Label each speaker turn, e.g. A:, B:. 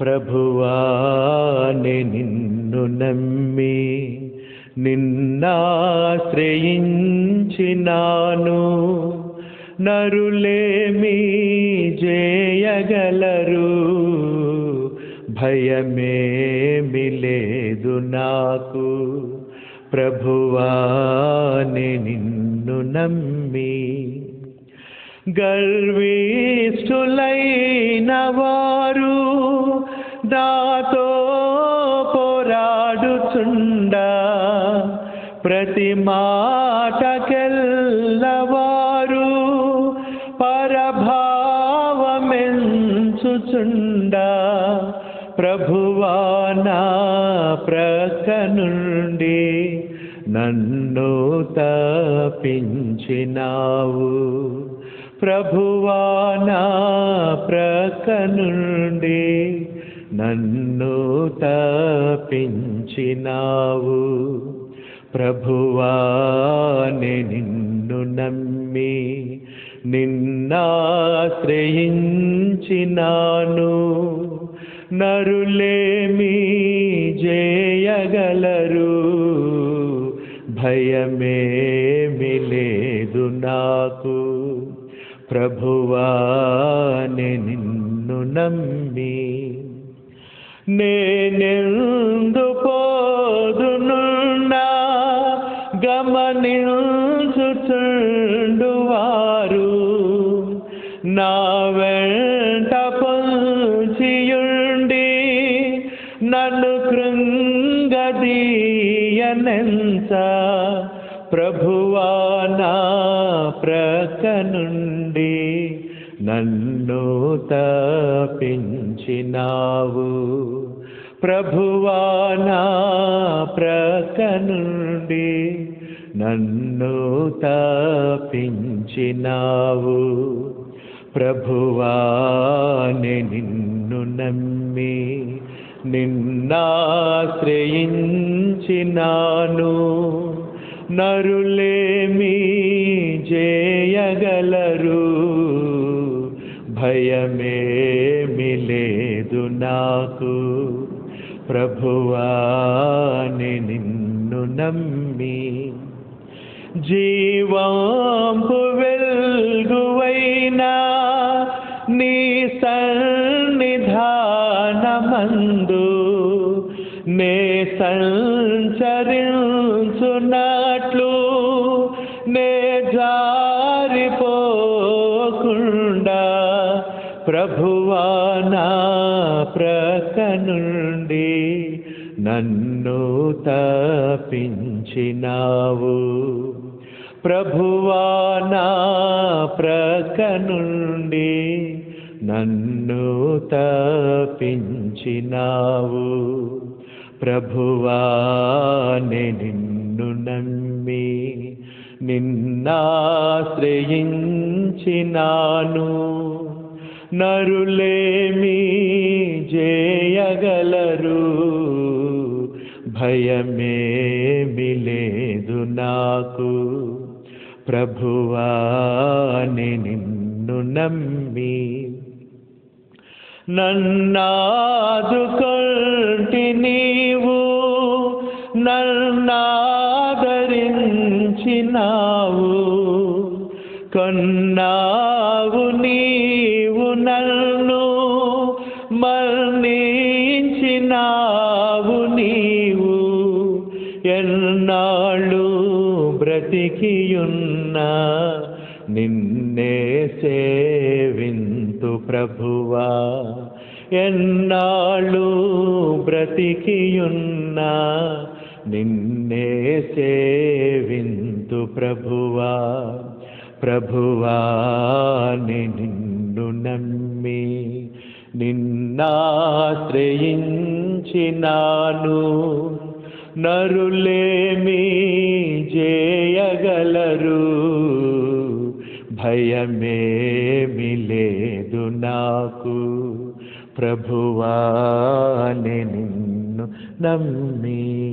A: ప్రభువాని నిన్ను నమ్మి నిన్నాశ్రయించినాను. నరులేమి జయగలరు? భయమేమి లేదు నాకు. ప్రభువాని నిన్ను నమ్మి గర్విష్ఠులైన వారు. నాతో పోరాడుచుండ. ప్రతి మాటకెల్లవారు ప్రభువా నా ప్రక్క నుండి నన్ను తప్పించినావు. ప్రభువానా ప్రక్క నుండి నన్ను తప్పించినావు. ప్రభువానే నిన్ను నమ్మి నిన్నాశ్రయించినాను. నరులేమి జయగలరు? భయమేమి లేదు నాకు. ప్రభువానే నిన్ను నమ్మి నేనెందు పోదునున్నా? గమనించుచుండు వారు నా వెంట పొంచియుండి నన్ను కృంగదీయనెంత? ప్రభువా నా ప్రక్క నన్ను తప్పించినావు ప్రభువా నా ప్రక్క నుండి నన్ను తప్పించినావు ప్రభువాని నిన్ను నమ్మి నిన్నాశ్రయించినాను. నరులేమి జయగలరు? భయమేమి లేదు నాకు. ప్రభువాని నిన్ను నమ్మి జీవాంపు వెల్గువైనా నీ సన్నిధానమందు నే సంచరించున్నట్లు నే జారిపోకుండా ప్రభువా నా ప్రక్క నుండి నన్ను తప్పించినావు. ప్రభువా నా ప్రక్క నుండి నన్ను తప్పించినావు. ప్రభువానే నిన్ను నమ్మి నిన్నాశ్రయించినాను. నరులేమి చేయగలరు భయమేమి లేదు నాకు. ప్రభువాని నిన్ను నమ్మి. నన్నాదుకొంటి నీవు నన్నాదరించినావు. కొన్నావు వర్ణించినావు నీవు ఎన్నాళ్ళు బ్రతికియున్నా నిన్నే సేవింతు ప్రభువా. ఎన్నాళ్ళు బ్రతికియున్నా నిన్నే సేవింతు ప్రభువా. ప్రభువా నిన్ను నమ్మి నిన్నాశ్రయించినాను. నరులేమి చేయగలరు భయమేమి లేదు నాకు. ప్రభువా నిన్ను నమ్మి